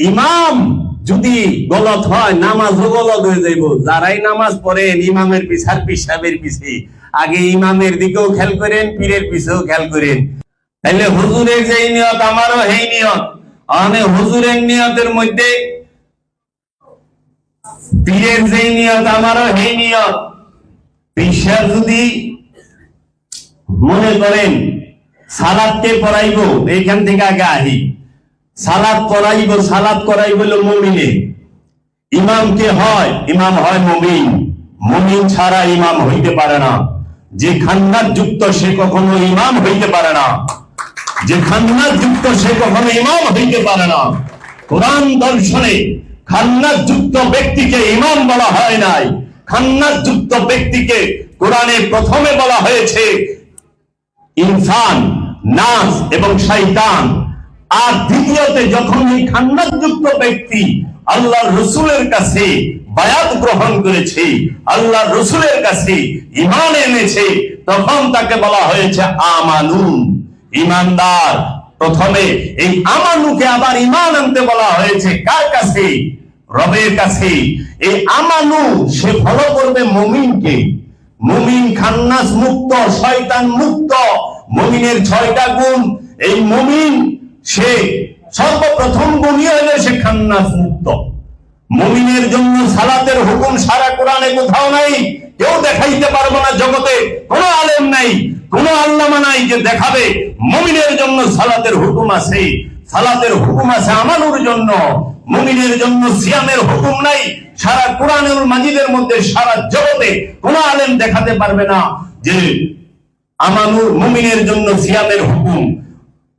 ইমাম যদি গলত হয় নামাজও গলত হয়ে যাইব। যারাই নামাজ পড়েন, ইমামের পিছার পিসাবের পিছে। আগে ইমামের দিকেও খেয়াল করেন, পীরের পিছেও খেয়াল করেন। তাইলে হুজুরের যেই নিয়ত, আমারও সেই নিয়ত। মানে হুজুরের নিয়তের মধ্যে পীরের যেই নিয়ত, আমারও সেই নিয়ত। পিসার যদি মনে করেন, সালাদকে পড়াইব, এইখান থেকে আগে আহি। সালাদ করাইব সালাদ করাইব হলো মমিনে। ইমাম কে হয়? ইমাম হয় মমিন। মমিন ছাড়া ইমাম হইতে পারে না। যে খান্নার যুক্ত সে কখনো ইমাম হইতে পারে না। যে খান্নার যুক্ত সে কখনো ইমাম হইতে পারে না। কোরআন দর্শনে খান্নার যুক্ত ব্যক্তিকে ইমাম বলা হয় নাই। খান্নার যুক্ত ব্যক্তিকে কোরআনে প্রথমে বলা হয়েছে, ইনসান, নাস এবং শয়তান। আর দ্বিতীয়তে যখন এই খান্নাযুক্ত ব্যক্তি আল্লাহ রসুলের কাছে বায়াত গ্রহণ করেছে আল্লাহ রসুলের কাছে ইমান এনেছে, তখন তাকে বলা হয়েছে আমানু ইমানদার প্রথমে এই আমানুকে আবার ইমান আনতে বলা হয়েছে কার কাছে? রবের কাছে। এই আমানু, সে ফলো করবে মমিনকে। মুমিন খান্নাস মুক্ত, শয়তান মুক্ত। মুমিনের ছয়টা গুণ, এই মুমিন সে সর্বপ্রথম হলো সে খান্নাস মুক্ত। মুমিনের জন্য সালাতের হুকুম সারা কোরআনে কোথাও নাই, কেউ দেখাইতে পারব না জগতে, কোনো আলেম নাই, কোনো আল্লামা নাই যে দেখাবে, মুমিনের জন্য সালাতের হুকুম আছে, সালাতের হুকুম আছে আমানুর জন্য, মুমিনের জন্য সিয়ামের হুকুম নাই, সারা কোরআনুল মাজিদের মধ্যে, সারা জগতে কোন আলেম দেখাতে পারবে না যে আমানুর, মুমিনের জন্য সিয়ামের হুকুম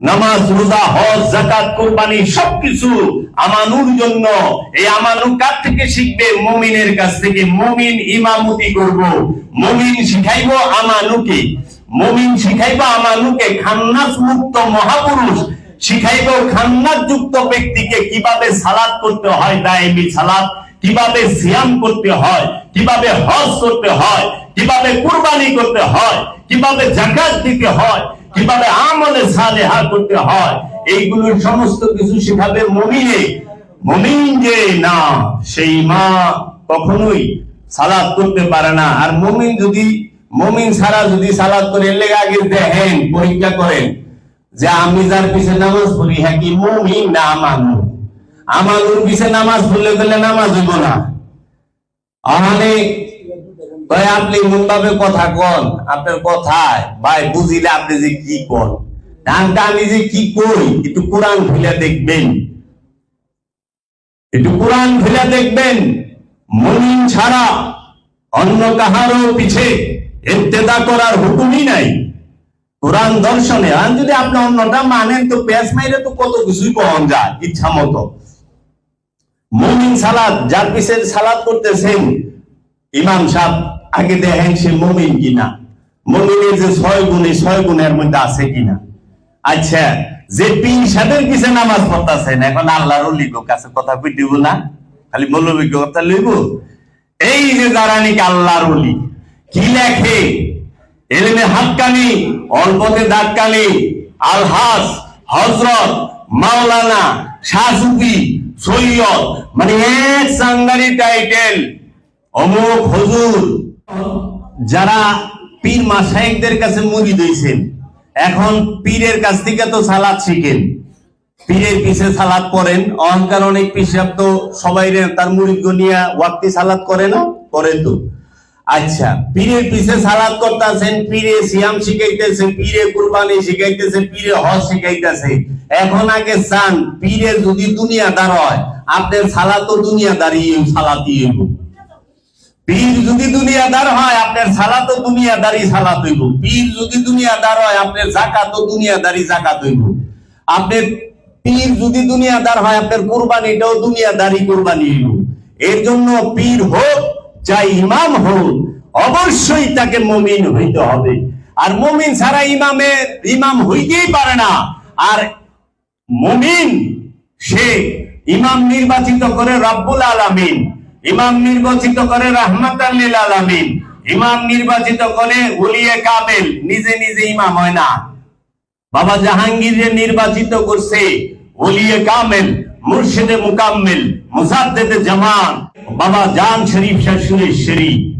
নামাজ, রোজা, হজ জাকাত কোরবানি সবকিছু আমানুর জন্য। এই আমানু কার থেকে শিখবে? মুমিনের কাছ থেকে। মুমিন ইমামতি করব। মুমিন শিখাইবো আমানুকে। মুমিন শিখাইবো আমানুকে। খান্নাস মুক্ত মহাপুরুষ শিখাইব খান্নাস যুক্ত ব্যক্তিকে কীভাবে সালাত করতে হয়, দায়েমি সালাত, কীভাবে সিয়াম করতে হয়, কীভাবে হজ করতে হয়, কীভাবে কুরবানি করতে হয়, কীভাবে জাকাত দিতে হয় কীভাবে আমলে সালেহা করতে হয়, এইগুলোর সমস্ত কিছু শেখাবে মমিনে। মমিন যে না, সেই মা কখনোই সালাদ করতে পারে না। আর মমিন যদি, মমিন ছাড়া যদি সালাদ করে লেগে আগে দেখেন, পরীক্ষা করেন যে আমি যার পিছে নামাজ পড়ি হ্যাঁ কি মমিন না আমানু? আমানুর পিছে নামাজ পড়লে গেলে নামাজ হইব না। আহানে ভাই, আপনি মুন্দাবে কথা কন, আপনার কথায়। ভাই, বুঝিলে আপনি যে কি কন। ডানটা আমি যে কি কই একটু কোরআন খুলে দেখবেন। একটু কোরআন খুলে দেখবেন। মমিন ছাড়া অন্য কাহারও পিছে ইত্তেদা করার হুকুমই নাই। কোরআন দর্শনে, আর যদি আপনি অন্যটা মানেন, তো পেঁচ মাইরে তো কত কিছুই পাওয়া যায়, ইচ্ছা মতো। মুমিন সালাদ, যার পিছে সালাদ করতেছেন, ইমাম সাহেব আগে দেখেন সে মুমিন কিনা? মুমিনের যে ছয় গুণ ছয় গুণের মধ্যে আছে কিনা? আচ্ছা যে পীর সাহেবের পিছে নামাজ পড়তেছেন এখন আল্লাহর লিগ কাছে কথা কই দিব না? খালি মৌলবী কথা লইব এই যে যারা নাকি আল্লাহর কি লেখে? এলেমে হাক্কানি, অল্পতে দাক্কানি, আলহাস হজরত মাওলানা, শাহসুফি, সৈয়দ মানে এক সাংগারি টাইটেল অমুক হুজুর, যারা পীর মাসাইকদের কাছে মুড়ি দিয়েছেন, এখন পীরের কাছ থেকে তো সালাদ শিখেন। পীরের পিছে সালাদ করেন অহংকার অনেক পিসাব তো সবাই তার মুড়ি নিয়ে ওয়াক্তি সালাদ করে না? করে তো। আচ্ছা পীরের পিছে সালাদ করতেছেন, পীরে সিয়াম শিখাইতেছে, পীরে কুরবানি শিখাইতেছে, পীরে হজ শিখাইতেছে। এখন আগে চান পীরে যদি দুনিয়াদার হয়, আপনার সালাদ তো দুনিয়াদারি সালাতি হইব পীর যদি দুনিয়াদার হয়, আপনার সালাত তো দুনিয়াদারি সালাত হইব পীর যদি দুনিয়াদার হয়, আপনার জাকাত তো দুনিয়াদারি জাকাত হইব আপনার পীর যদি দুনিয়াদার হয়, আপনার কোরবানিটাও দুনিয়াদারি কোরবানি হইব। এর জন্য পীর হোক, চাই ইমাম হোক, অবশ্যই তাকে মমিন হইতে হবে। আর মমিন ছাড়া ইমামের ইমাম হইতেই পারে না। আর মুমিন, সে ইমাম নির্বাচিত করে রব্বুল আলামিন। ইমাম নির্বাচিত করে রাহমাত আলামিন। ইমাম নির্বাচিত করে উলিয়ে কাবেল। নিজে নিজে ইমাম হয় না। বাবা জাহাঙ্গীর যে নির্বাচিত করছে ওলিয়ে কামেল, মুর্শিদে মুকাম্মিল মুজাদ্দেদে জামান বাবা জান শরীফ সুরেশ্বরী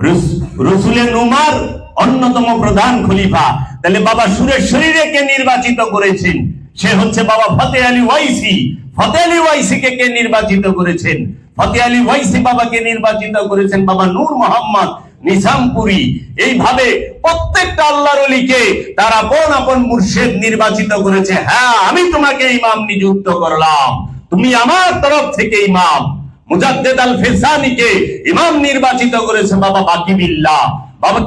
রস- রসুলের উমার অন্যতম প্রধান খলিফা। তাহলে বাবা সুরেশ্বরীরে কে নির্বাচিত করেছেন। সে হচ্ছে বাবা ফতে আলী ওয়াইসি। ফতে আলী ওয়াইসিকে কে নির্বাচিত করেছেন? ফতে আলী ওয়াইসি বাবাকে নির্বাচিত করেছেন বাবা নূর মোহাম্মদ নিজামপুরি। এইভাবে প্রত্যেকটা আল্লাহর অলিকে তার আপন মুর্শেদ নির্বাচিত করেছে। হ্যাঁ আমি তোমাকে ইমাম নিযুক্ত করলাম। তুমি আমার তরফ থেকে ইমাম। মুজাদ্দেদ আল ফেসানিকে ইমাম নির্বাচিত করেছে বাবা বাকিবিল্লাহ বাবা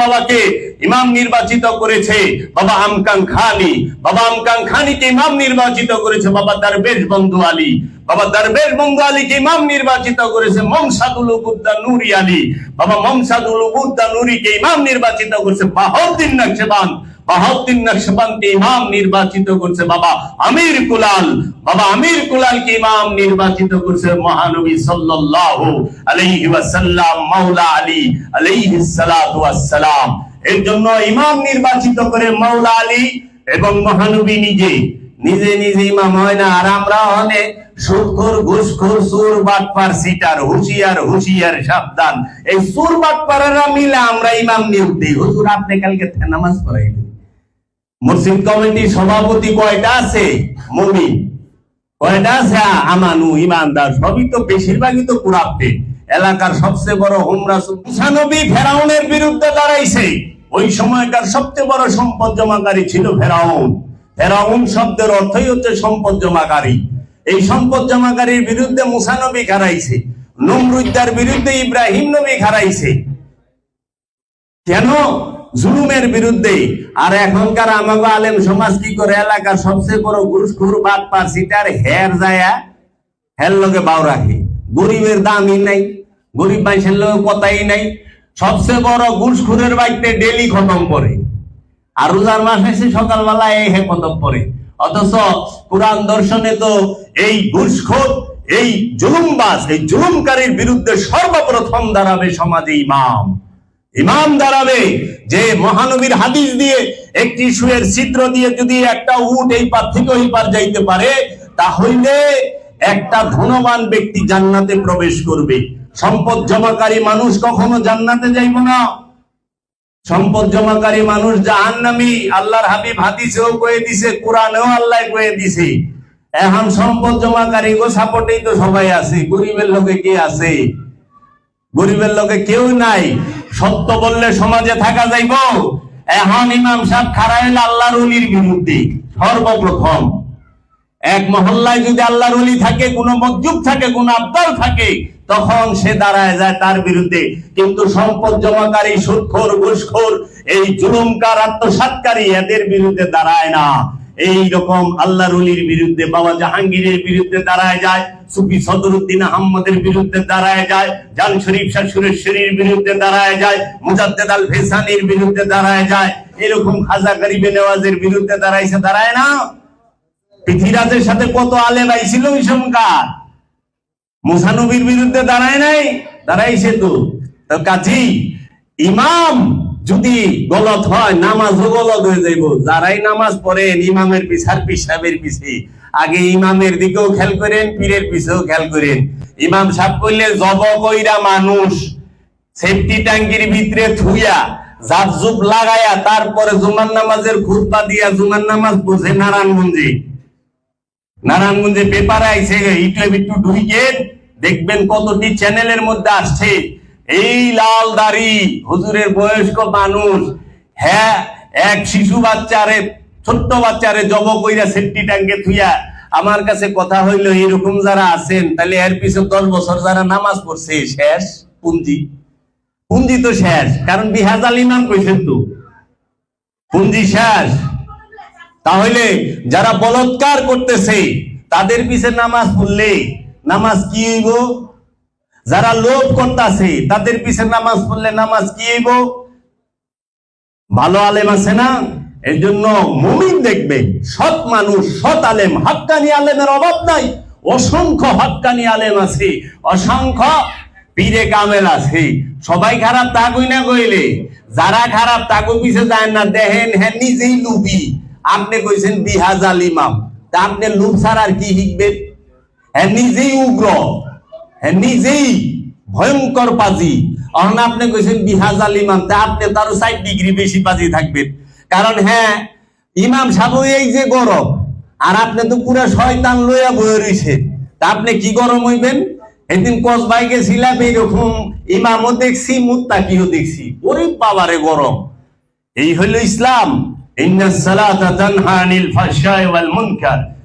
বাবাকে ইমাম নির্বাচিত করেছে? বাবা আমকাং খানি। বাবা আমকাং খানিকে ইমাম নির্বাচিত করেছে বাবা দরবেশ বন্ধু আলী। বাবা আলীকে ইমাম নির্বাচিত করেছে মমসাদুল উবুদ্দা নুরি আলী। বাবা মমসাদুল উবুদ্দা নুরিকে ইমাম নির্বাচিত করেছে নকশবান। ইমাম নির্বাচিত করছে বাবা আমির কুলাল। বাবা আমির কুলালকে ইমাম নির্বাচিত করছে মহানবী সাল্লাল্লাহু আলাইহি ওয়াসাল্লাম, মাওলা আলী আলাইহি সালাতু ওয়াসসালাম। এর জন্য ইমাম নির্বাচিত করে মাওলা আলী এবং মহানবী নিজে। নিজে নিজে ইমাম হয় না, আর আমরা অনেক সুরখোর, ঘুষখোর, সুর বাটপার, সিটার, হুশিয়ার হুশিয়ার সাবধান। এই সুর বাটপারেরা মিলে আমরা ইমাম নিয়োগ দিই। হুজুর, আপনি কালকে নামাজ পড়াইবেন মুসলিম কমিটির সভাপতি কয়টা আছে? মুমিন। কয়টা আছে? আমানু, ইমানদার, সবই তো বেশিরভাগই তো কুরাপ্তে এলাকার সবচেয়ে বড় হোমরা মুসানবী ফেরাউনের বিরুদ্ধে দাঁড়াইছে ওই সময়কার সবচেয়ে বড় সম্পদ জমাকারী ছিল ফেরাউন। ফেরাউন শব্দের অর্থই হচ্ছে সম্পদ জমাকারী। এই সম্পদ জমাকারীর বিরুদ্ধে মুসানবী খারাইছে নমরুদ্দার বিরুদ্ধে ইব্রাহিম নবী খারাইছে কেন? জুলুমের বিরুদ্ধে। আর এখনকার আমাগো আলেম সমাজ কি করে? এলাকার সবচেয়ে বড় ঘুষখুর বাদ পার সিটার, হের যায়া হের লগে বাউ রাখে। গরিবের দামই নাই, গরিব মানুষের লগে কথাই নাই। সবচেয়ে বড় ঘুষখুরের বাড়িতে ডেলি খতম করে আর রোজার মাস এসে সকালবেলা এই হে খতম করে অথচ কোরআন দর্শনে তো এই ঘুষখোর, এই জুলুমবাজ, এই জুলুমকারীর বিরুদ্ধে সর্বপ্রথম দাঁড়াবে সমাজে ইমাম। ইমাম দাঁড়াবে যে মহানবীর হাদিস দিয়ে একটি সুয়ের ছিদ্র দিয়ে যদি একটা উট এই পার থেকে ওই পার যাইতে পারে, তাহলে একটা ধনবান ব্যক্তি জান্নাতে প্রবেশ করবে। সম্পদ জমাকারী মানুষ কখনো জান্নাতে যাইব না। সম্পদ জমাকারী মানুষ জাহান্নামী, আল্লাহর হাবিব হাদিসেও কয়ে দিছে, কোরআনেও আল্লাহ কয়ে দিছে। এখন সম্পদ জমাকারী গো, সাপোর্টেই তো সবাই আছে, গরিবের লোকে কে আছে? গরিবের লোকে কেউ নাই। সত্য বললে সমাজে থাকা যাইব। এখন ইমাম সাহেব খারাইল আল্লাহর উলির বিরুদ্ধে সর্বপ্রথম। এক মহল্লায় যদি আল্লাহর উলি থাকে, কোন মজ্জুব থাকে, কোন আব্দাল থাকে তখন সে দাঁড়ায় যায় তার বিরুদ্ধে। কিন্তু সম্পদ জমাকারী, সুৎখোর, ঘুষখোর, এই জুলুমকার, আত্মসাৎকারী এদের বিরুদ্ধে দাঁড়ায় না। এই রকম আল্লাহর উলির বিরুদ্ধে, বাবা জাহাঙ্গীরের বিরুদ্ধে দাঁড়ায় যায়, সুফি সদরুদ্দিন আহমদের বিরুদ্ধে দাঁড়ায় যায়, জান শরীফ শাহ সুরেশ্বরীর বিরুদ্ধে দাঁড়ায় যায়, মুজাদ্দেদ আল ফেসানির বিরুদ্ধে দাঁড়ায় যায়। এরকম খাজা গরিবে নেওয়াজের বিরুদ্ধে দাঁড়াইছে, দাঁড়ায় না। পৃথিবীরাজের সাথে কত আলেম আইছিল ওই সময়কার মুসানবীর বিরুদ্ধে দাঁড়ায় নাই দাঁড়াইছে তো। কাজী, ইমাম যদি গলত হয়, নামাজও গলত হয়ে যাইব। যারাই নামাজ পড়েন, ইমামের পিছার পিসাবের পিছে। আগে ইমামের দিকেও খেয়াল করেন, পীরের পিছেও খেয়াল করেন। ইমাম সাহেব কইলে জব কইরা মানুষ, সেফটি ট্যাঙ্কির ভিতরে থুইয়া জাবজুব লাগায়া তারপরে জুমান নামাজের খুতবা দিয়া জুমার নামাজ পড়ছে নারায়ণগঞ্জে। নারায়ণগঞ্জে পেপারে আইছে ইউটিউব একটু ঢুকেন দেখবেন কতটি চ্যানেলের মধ্যে আসছে। এই লাল দাড়ি, হুজুরের বয়স্ক মানুষ হ্যাঁ এক শিশু বাচ্চারে, ছোট্ট বাচ্চারে জব কইরা সেফটি ট্যাঙ্কে থুইয়া আমার কাছে কথা হইল এরকম যারা আছেন, তাহলে এর পিছনে দশ বছর যারা নামাজ পড়ছে, শেষ? পুঞ্জি? পুঞ্জি তো শেষ, কারণ বিহাজাল ইমাম কইছেন তো। পুঞ্জি শেষ। তাহলে যারা বলৎকার করতেছে, তাদের পিছে নামাজ পড়লে নামাজ কি হইব? যারা লোভ করতেছে, তাদের পিছে নামাজ পড়লে নামাজ কি হইব? ভালো আলেম আছে না? এই জন্য মুমিন দেখবে, সৎ মানুষ, সৎ আলেম, হাক্কানি আলেমের অভাব নাই। অসংখ্য হাক্কানি আলেম আছে, অসংখ্য পীরে কামেল আছে। সবাই খারাপ তা কই না কইলে, যারা খারাপ তাকে পিছে যায় না, দেখেন হ্যাঁ নিজেই লুবি আপনি কইছেন বিহাজ আল ইমাম তা আপনি লোভ ছাড়া আর কি শিখবেন? হ্যাঁ নিজেই উগ্র। হ্যাঁ নিজেই ভয়ঙ্কর পাজি। অহন আপনি কইছেন বিহাজ আল ইমাম তা আপনি তারও ষাট ডিগ্রি বেশি পাজি থাকবেন। কারণ হ্যাঁ ইমাম সাহেব এই যে গরম, আর আপনি তো পুরা শয়তান লইয়া বয়ে রইছে। তা আপনি কি গরম হইবেন? একদিন কসবাই গেছিলাম, এইরকম ইমামও দেখছি, মুত্তাকিও দেখছি। ওরে বাবারে গরম। এই হলো ইসলাম।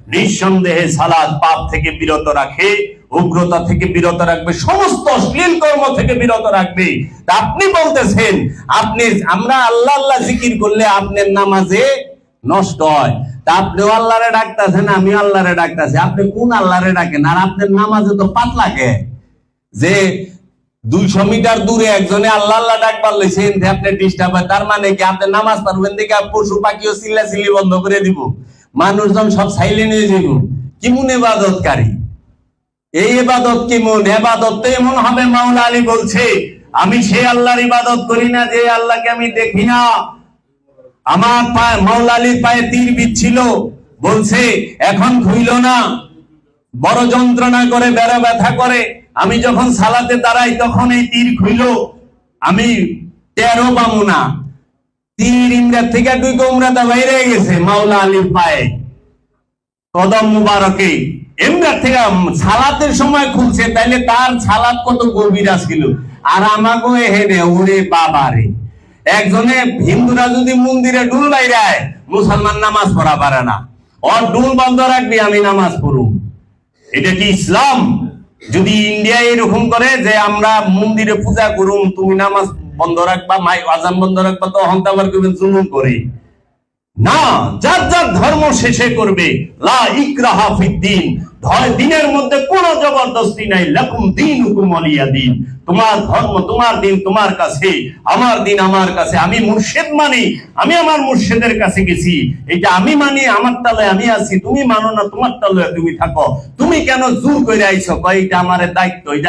নিঃসন্দেহে সালাত পাপ থেকে বিরত রাখে, উগ্রতা থেকে বিরত রাখবে, সমস্ত অশ্লীল কর্ম থেকে বিরত রাখবে। আপনি বলতেছেন, আপনি, আমরা আল্লাহ আল্লাহ জিকির করলে আপনার নামাজে নষ্ট হয়। তা আপনিও আল্লাহরে ডাকতেছেন আমি আল্লাহরে ডাকতেছি। আপনি কোন আল্লাহরে ডাকেন? আর আপনার নামাজে তো পাতলাকে যে দুইশো মিটার দূরে একজনে আল্লাহ আল্লাহ ডাকবার লইছেন যে আপনি ডিস্টার্ব হয়? তার মানে কি, আপনি নামাজ পড়বেন দেখে পশু পাখিও চিল্লা চিল্লি বন্ধ করে দিব। মানুষজন সব সাইলেন্ট হয়ে যাব কিমুন এবাদতকারী? এই এবাদত কেমন এবাদত তো এমন হবে, মাওলা আলী বলছে, আমি সেই আল্লাহর ইবাদত করি না, যে আল্লাহকে আমি দেখি না। আমার পায়ে, মাওলা আলীর পায়ে তীর বিচ্ছিল বলছে, এখন খুইল না। বড় যন্ত্রণা করে, বেড়া ব্যথা করে আমি যখন সালাতে দাঁড়াই, তখন এই তীর খুইল। আমি তেরো পাবো না। তীর ইন্দ্রার থেকে দুই গোমরাটা বাইরে গেছে, মাওলা আলীর পায়ে। কদম মুবারকে। এমদার থেকে সালাতের সময় খুলছে, তাইলে তার সালাত কত গভীর ছিল আর আমাকে হেনে ওরে বাবারে একজনে হিন্দুরা যদি মন্দিরে ডুল বাইরায়, মুসলমান নামাজ পড়া পারে না। ওর ডুল বন্ধ রাখবি, আমি নামাজ পড়ুম। এটা কি ইসলাম? যদি ইন্ডিয়া এরকম করে যে আমরা মন্দিরে পূজা করুম, তুমি নামাজ বন্ধ রাখবা, মাই আজাম বন্ধ রাখবা তো হন্তাবার করবেন জুলুম করে না, যার যার ধর্ম শেষে করবে। দিনের মধ্যে জবরদস্তি নাই। দিন দিন তোমার ধর্ম তোমার দিন তোমার কাছে। আমার দিন আমার কাছে। আমি মুর্শেদ মানি। আমি আমার মুর্শেদের কাছে গেছি। এটা আমি মানি, আমার তালে আমি আছি। তুমি মানো না, তোমার তালে তুমি থাকো। তুমি কেন জোর করে আইছো? কয় এটা আমার দায়িত্ব এটা